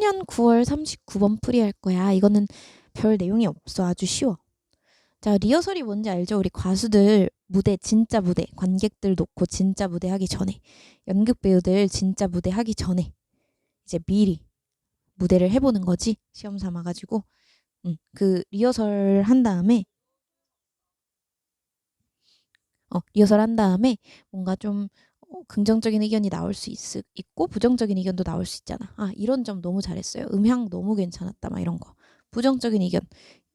2015년 9월 39번 풀이할 거야. 이거는 별 내용이 없어. 아주 쉬워. 자, 리허설이 뭔지 알죠? 우리 가수들 무대, 진짜 무대, 관객들 놓고 진짜 무대 하기 전에, 연극 배우들 진짜 무대 하기 전에, 이제 미리 무대를 해보는 거지. 시험 삼아가지고. 응, 그 리허설 한 다음에, 어, 리허설 한 다음에 뭔가 좀 어, 긍정적인 의견이 나올 수 있, 있고 부정적인 의견도 나올 수 있잖아. 아, 이런 점 너무 잘했어요. 음향 너무 괜찮았다. 막 이런 거. 부정적인 의견.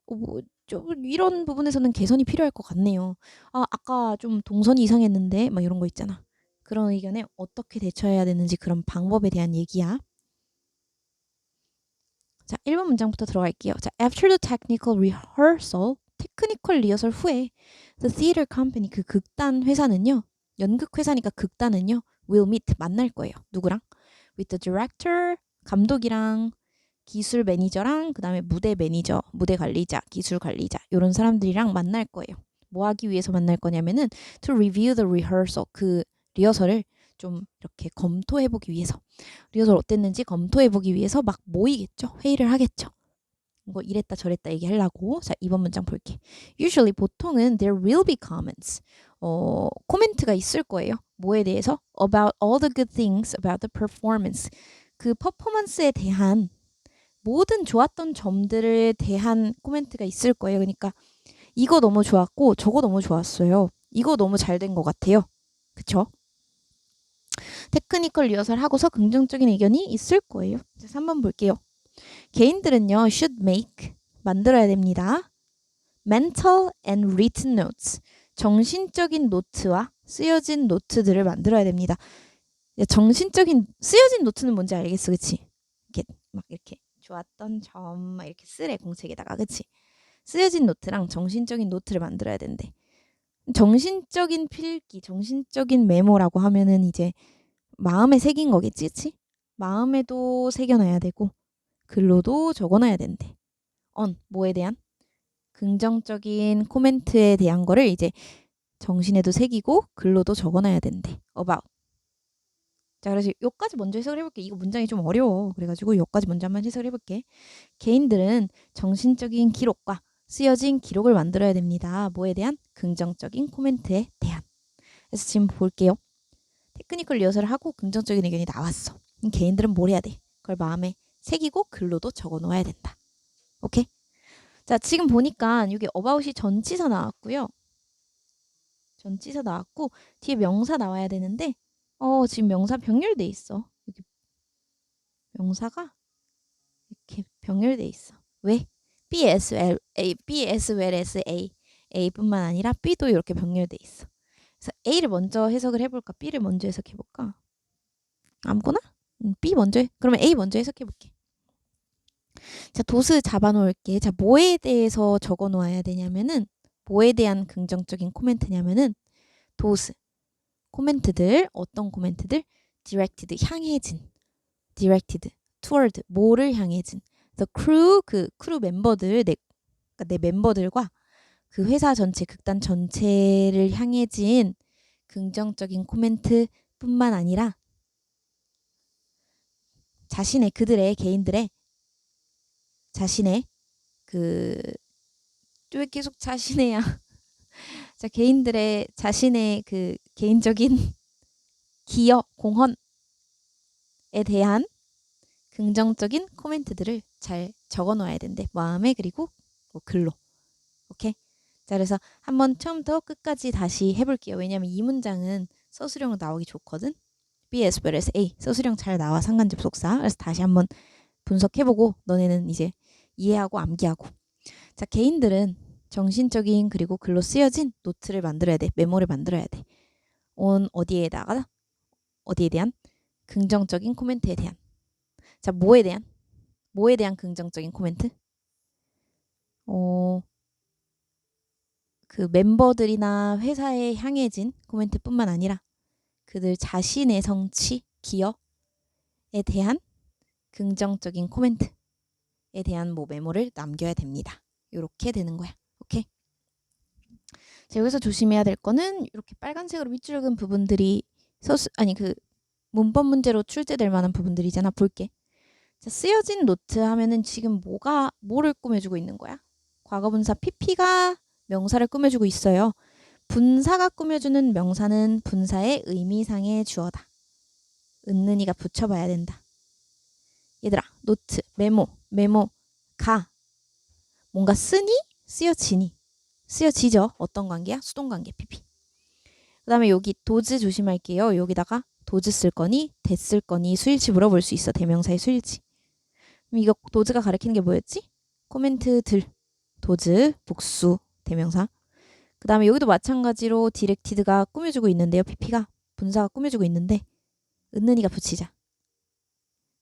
어, 뭐, 좀 이런 부분에서는 개선이 필요할 것 같네요. 아, 아까 좀 동선이 이상했는데 막 이런 거 있잖아. 그런 의견에 어떻게 대처해야 되는지 그런 방법에 대한 얘기야. 자, 1번 문장부터 들어갈게요. 자, after the technical rehearsal, 테크니컬 리허설 후에 the theater company 그 극단 회사는요. 연극 회사니까 극단은요. will meet 만날 거예요. 누구랑? with the director 감독이랑 기술 매니저랑 그다음에 무대 매니저, 무대 관리자, 기술 관리자 이런 사람들이랑 만날 거예요. 뭐 하기 위해서 만날 거냐면은 to review the rehearsal 그 리허설을 좀 이렇게 검토해 보기 위해서 리허설 어땠는지 검토해 보기 위해서 막 모이겠죠. 회의를 하겠죠. 뭐 이랬다 저랬다 얘기하려고 자 2번 문장 볼게. Usually 보통은 there will be comments 어 코멘트가 있을 거예요. 뭐에 대해서 about all the good things about the performance 그 퍼포먼스에 대한 모든 좋았던 점들에 대한 코멘트가 있을 거예요. 그러니까 이거 너무 좋았고 저거 너무 좋았어요. 이거 너무 잘 된 것 같아요. 그쵸? 테크니컬 리허설 하고서 긍정적인 의견이 있을 거예요. 자, 3번 볼게요. 개인들은요, should make 만들어야 됩니다. mental and written notes 정신적인 노트와 쓰여진 노트들을 만들어야 됩니다. 정신적인 쓰여진 노트는 뭔지 알겠어, 그치? 이렇게 막 이렇게 좋았던 점 막 이렇게 쓰래 공책에다가 그치? 쓰여진 노트랑 정신적인 노트를 만들어야 된대. 정신적인 필기, 정신적인 메모라고 하면은 이제 마음에 새긴 거겠지, 그치? 마음에도 새겨놔야 되고 글로도 적어놔야 된대. on 뭐에 대한 긍정적인 코멘트에 대한 거를 이제 정신에도 새기고 글로도 적어놔야 된대. about 자, 그래서 여기까지 먼저 해석을 해볼게. 이거 문장이 좀 어려워. 그래가지고 여기까지 먼저 한번 해석을 해볼게. 개인들은 정신적인 기록과 쓰여진 기록을 만들어야 됩니다. 뭐에 대한? 긍정적인 코멘트에 대한. 그래서 지금 볼게요. 테크니컬 리허설을 하고 긍정적인 의견이 나왔어. 개인들은 뭘 해야 돼? 그걸 마음에 새기고 글로도 적어 놓아야 된다. 오케이? 자, 지금 보니까 여기 어바웃이 전치사 나왔고요. 전치사 나왔고 뒤에 명사 나와야 되는데 어, 지금 명사 병렬돼 있어. 여기 명사가 이렇게 병렬돼 있어. 왜? B S L A B S L S A A뿐만 아니라 B도 이렇게 병렬돼 있어. 그래서 A를 먼저 해석을 해볼까? B를 먼저 해석해볼까? 아무거나? 음, B 먼저 해. 그러면 A 먼저 해석해볼게. 자, 도스 잡아놓을게. 자, 뭐에 대해서 적어 놓아야 되냐면은 뭐에 대한 긍정적인 코멘트냐면은 도스. 코멘트들 어떤 코멘트들? directed 향해진. directed toward 뭐를 향해진. the crew 그 크루 멤버들 내, 그러니까 내 멤버들과 그 회사 전체 극단 전체를 향해진 긍정적인 코멘트 뿐만 아니라 자신의 그들의 개인들의 자신의 그 왜 계속 자신의야 자, 개인들의 자신의 그 개인적인 기여, 공헌에 대한 긍정적인 코멘트들을 잘 적어 놓아야 된대. 마음에 그리고 뭐 글로. 오케이? 자, 그래서 한번 처음부터 끝까지 다시 해볼게요. 왜냐면 이 문장은 서술형으로 나오기 좋거든. B as well as A. 서술형 잘 나와 상관접속사. 그래서 다시 한번 분석해보고 너네는 이제 이해하고 암기하고. 자, 개인들은 정신적인 그리고 글로 쓰여진 노트를 만들어야 돼. 메모를 만들어야 돼. 온 어디에다가 어디에 대한 긍정적인 코멘트에 대한 자 뭐에 대한 뭐에 대한 긍정적인 코멘트 어, 그 멤버들이나 회사에 향해진 코멘트뿐만 아니라 그들 자신의 성취, 기여에 대한 긍정적인 코멘트에 대한 뭐 메모를 남겨야 됩니다. 이렇게 되는 거야. 오케이. 자, 여기서 조심해야 될 거는 이렇게 빨간색으로 밑줄근 부분들이 서수 아니 그 문법 문제로 출제될 만한 부분들이잖아. 볼게. 자, 쓰여진 노트 하면은 지금 뭐가 뭐를 꾸며주고 있는 거야? 과거분사 PP가 명사를 꾸며주고 있어요. 분사가 꾸며주는 명사는 분사의 의미상의 주어다. 은는이가 붙여봐야 된다. 얘들아, 노트, 메모, 메모, 가. 뭔가 쓰니? 쓰여지니? 쓰여지죠? 어떤 관계야? 수동 관계, PP. 그 다음에 여기 도즈 조심할게요. 여기다가 도즈 쓸 거니, 대쓸 거니, 수일치 물어볼 수 있어. 대명사의 수일치. 그럼 이거 도즈가 가리키는 게 뭐였지? 코멘트들. 도즈, 복수, 대명사. 그 다음에 여기도 마찬가지로 디렉티드가 꾸며주고 있는데요. PP가 분사가 꾸며주고 있는데 은는이가 붙이자.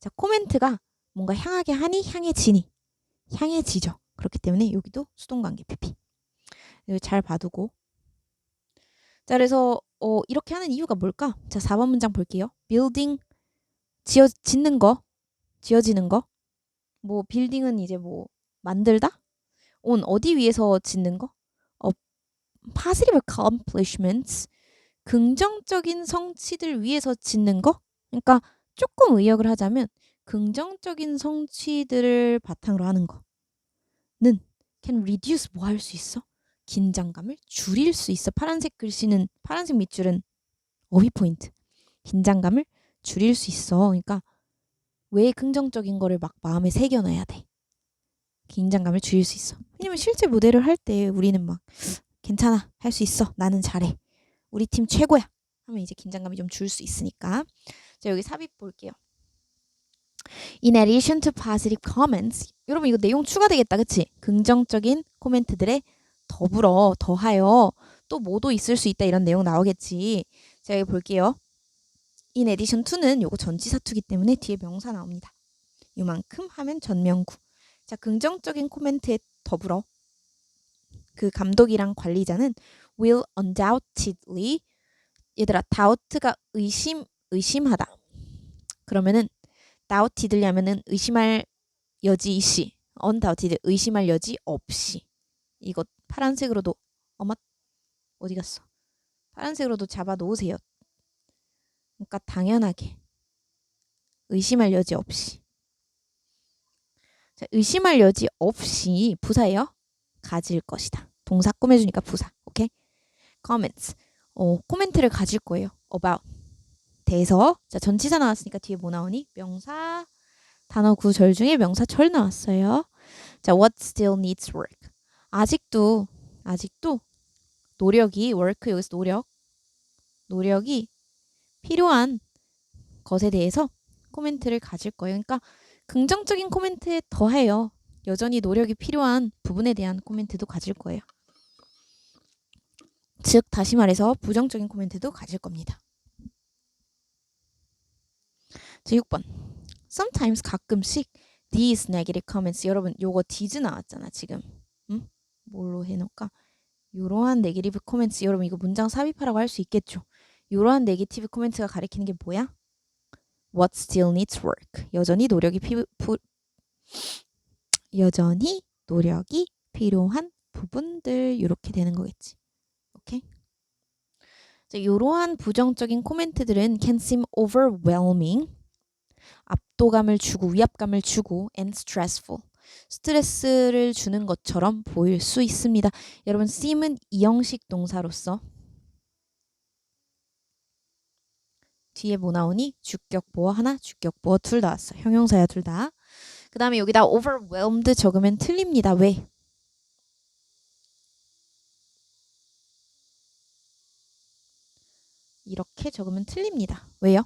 자, 코멘트가 뭔가 향하게 하니 향해지니 향해지죠. 그렇기 때문에 여기도 수동관계 PP. 잘 봐두고. 자, 그래서 어, 이렇게 하는 이유가 뭘까? 자, 4번 문장 볼게요. building 지어 짓는 거, 지어지는 거. 뭐 빌딩은 이제 뭐 만들다? on 어디 위에서 짓는 거? 어, positive accomplishments 긍정적인 성취들 위해서 짓는 거? 그러니까 조금 의역을 하자면 긍정적인 성취들을 바탕으로 하는 거는 can reduce 뭐 할 수 있어? 긴장감을 줄일 수 있어. 파란색 글씨는 파란색 밑줄은 어휘 포인트. 긴장감을 줄일 수 있어. 그러니까 왜 긍정적인 거를 막 마음에 새겨놔야 돼. 긴장감을 줄일 수 있어. 왜냐면 실제 무대를 할 때 우리는 막 괜찮아. 할 수 있어. 나는 잘해. 우리 팀 최고야. 하면 이제 긴장감이 좀 줄 수 있으니까. 자, 여기 삽입 볼게요. In addition to positive comments. 여러분 이거 내용 추가되겠다. 그치? 긍정적인 코멘트들에 더불어 더하여 또 뭐도 있을 수 있다 이런 내용 나오겠지. 자, 여기 볼게요. In addition to는 요거 전치사투기 때문에 뒤에 명사 나옵니다. 요만큼 하면 전명구. 자, 긍정적인 코멘트에 더불어 그 감독이랑 관리자는 will undoubtedly 얘들아 doubt가 의심 의심하다. 그러면은 doubtedly 하면은 의심할 여지 있이 undoubted 의심할 여지 없이 이거 파란색으로도 어머 어디 갔어? 파란색으로도 잡아 놓으세요. 그러니까 당연하게 의심할 여지 없이 자, 의심할 여지 없이 부사예요. 가질 것이다. 동사 꾸며주니까 부사. 오케이? comments. 어, 코멘트를 가질 거예요. about. 대해서. 자, 전치사 나왔으니까 뒤에 뭐 나오니? 명사. 단어 구절 중에 명사 철 나왔어요. 자, what still needs work. 아직도, 아직도 노력이, work 여기서 노력. 노력이 필요한 것에 대해서 코멘트를 가질 거예요. 그러니까 긍정적인 코멘트에 더해요. 여전히 노력이 필요한 부분에 대한 코멘트도 가질 거예요. 즉 다시 말해서 부정적인 코멘트도 가질 겁니다. 자, 6번. Sometimes 가끔씩 these negative comments 여러분 요거 did 나왔잖아 지금. 응? 뭘로 해놓을까? 이러한 네게티브 코멘트 여러분 이거 문장 삽입하라고 할 수 있겠죠. 이러한 네게티브 코멘트가 가리키는 게 뭐야? What still needs work. 여전히 노력이 피, 부, 여전히 노력이 필요한 부분들 이렇게 되는 거겠지. 오케이? 자, 이러한 부정적인 코멘트들은 can seem overwhelming. 압도감을 주고 위압감을 주고 and stressful. 스트레스를 주는 것처럼 보일 수 있습니다. 여러분 seem은 이형식 동사로서 뒤에 뭐 나오니? 주격 보어 하나, 주격 보어 둘 나왔어. 형용사야 둘 다. 그 다음에 여기다 overwhelmed 적으면 틀립니다. 왜? 이렇게 적으면 틀립니다. 왜요?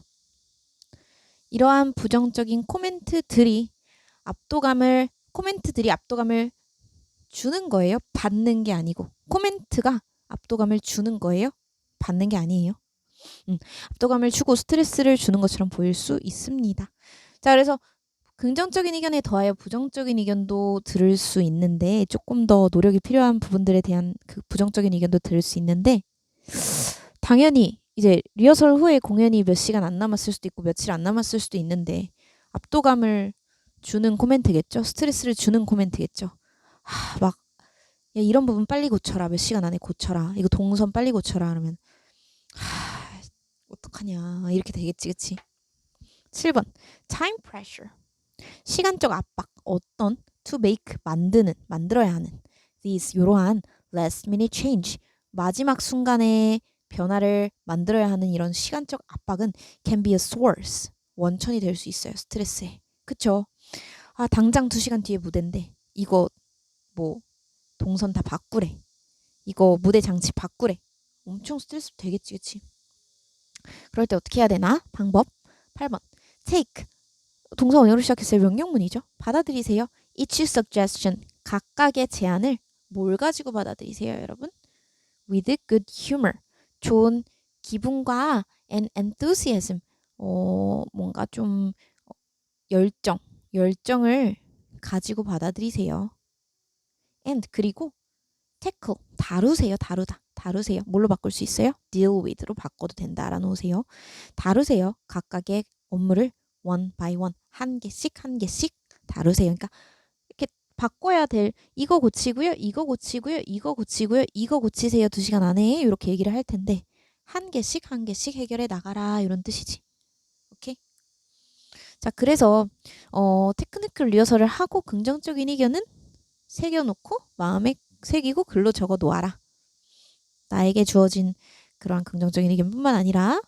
이러한 부정적인 코멘트들이 압도감을 코멘트들이 압도감을 주는 거예요. 받는 게 아니고 코멘트가 압도감을 주는 거예요. 받는 게 아니에요. 음, 압도감을 주고 스트레스를 주는 것처럼 보일 수 있습니다. 자, 그래서 긍정적인 의견에 더하여 부정적인 의견도 들을 수 있는데 조금 더 노력이 필요한 부분들에 대한 그 부정적인 의견도 들을 수 있는데 당연히 이제 리허설 후에 공연이 몇 시간 안 남았을 수도 있고 며칠 안 남았을 수도 있는데 압도감을 주는 코멘트겠죠. 스트레스를 주는 코멘트겠죠. 하, 막 야, 이런 부분 빨리 고쳐라. 몇 시간 안에 고쳐라. 이거 동선 빨리 고쳐라. 그러면 하, 어떡하냐. 이렇게 되겠지. 그치? 7번. time pressure. 시간적 압박 어떤 to make 만드는 만들어야 하는 these 이러한 last minute change 마지막 순간에 변화를 만들어야 하는 이런 시간적 압박은 can be a source 원천이 될 수 있어요 스트레스에. 그쵸? 아 당장 두 시간 뒤에 무대인데 이거 뭐 동선 다 바꾸래. 이거 무대 장치 바꾸래. 엄청 스트레스 되겠지 그치? 그럴 때 어떻게 해야 되나? 방법? 8번. take. 동사 원형으로 시작했어요. 명령문이죠. 받아들이세요. Each suggestion. 각각의 제안을 뭘 가지고 받아들이세요 여러분? With good humor 좋은 기분과 and enthusiasm 어 뭔가 좀 어, 열정 열정을 가지고 받아들이세요. And 그리고 tackle 다루세요 다루다 다루세요. 뭘로 바꿀 수 있어요? deal with로 바꿔도 된다 알아놓으세요. 다루세요. 각각의 업무를 one by one 한 개씩 한 개씩 다루세요. 그러니까 바꿔야 될 이거 고치고요 이거 고치고요 이거 고치고요 이거 고치세요. 두 시간 안에 이렇게 얘기를 할 텐데 한 개씩 한 개씩 해결해 나가라 이런 뜻이지. 오케이? 자 그래서 어 테크니컬 리허설을 하고 긍정적인 의견은 새겨놓고 마음에 새기고 글로 적어 놓아라. 나에게 주어진 그러한 긍정적인 의견뿐만 아니라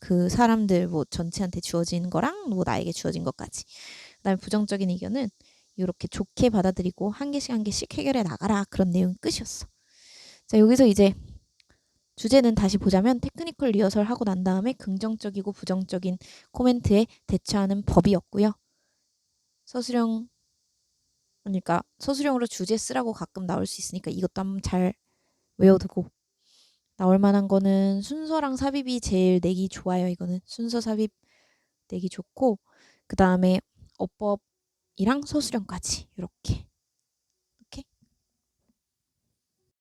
그 사람들 뭐 전체한테 주어진 거랑 뭐 나에게 주어진 것까지. 그다음에 부정적인 의견은 이렇게 좋게 받아들이고 한 개씩 한 개씩 해결해 나가라 그런 내용 끝이었어. 자 여기서 이제 주제는 다시 보자면 테크니컬 리허설 하고 난 다음에 긍정적이고 부정적인 코멘트에 대처하는 법이었고요. 서술형 그러니까 서술형으로 주제 쓰라고 가끔 나올 수 있으니까 이것도 한번 잘 외워두고 나올 만한 거는 순서랑 삽입이 제일 내기 좋아요. 이거는 순서 삽입 내기 좋고 그 다음에 어법 이랑 서술형까지 이렇게